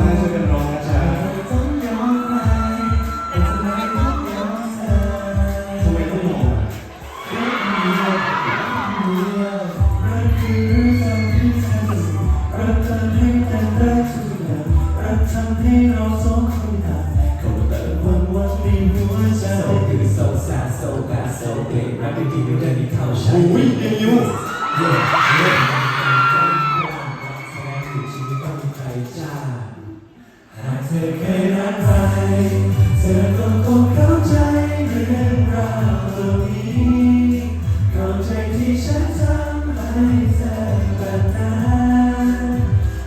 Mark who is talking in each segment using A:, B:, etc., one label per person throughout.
A: ฉันคือ
B: ใครร้องได้ช่วยกันร้องนะจ๊ะ
A: ต้องยอมใครแต่ทำไมต้องยอมเธอ
B: ทำไมต้ององอะ
A: รักคือเรื่องที่เธอรักทำให้แต่ได้ทุกอย่างรักทำให้เราสองคนต่างเข้ามาแต่วันวันในหัวใจ
C: โซคือโซซาโซกาโซเกรรักจริงไม่ได้มีเข้าใช้
B: อุ้ยเดนิว
C: เย่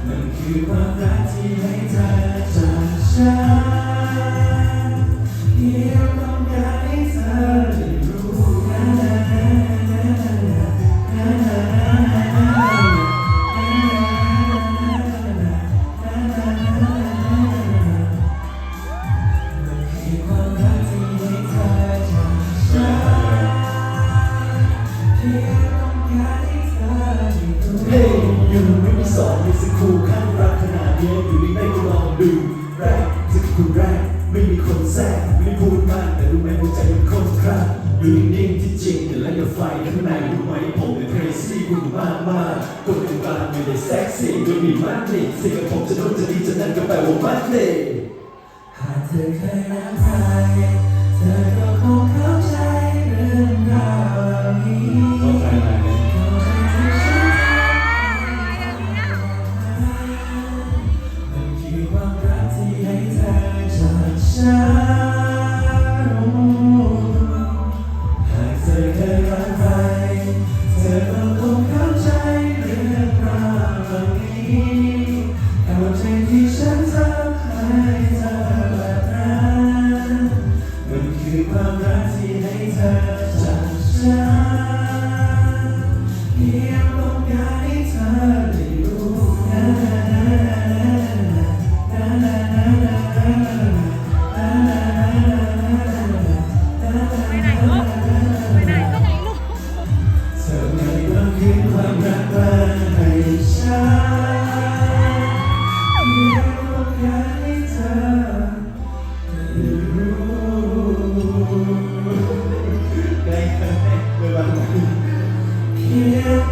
C: มั
A: นคือความรักที่ให้เธอจากฉัน ผูก
C: ข้างรักขนาดนี้อยู่ในไม่ก็ลองดูแรกที่คุณแรกไม่มีคนแทรกไม่พูดมากแต่รู้ไหมหัวใจมันคนข้างอยู่นิ่งๆที่จริงแต่แล้วอย่าไฟข้างในรู้ไหมผมเป็น crazy คุณมากมากๆกดติดตามไม่ได้เซ็กซี่ไม่มีมันนี่สิ่งกับผมจะโดนจะดีจะนั่นก็แปลว่ามันนี่
A: หากเธอเคยรักใครเธอก็คงเข้า กับสิ่ที่ฉัน
B: ทำให้
A: เธอแบบนั้นมันคือความรักที่ให้เธอจากฉัน Yeah.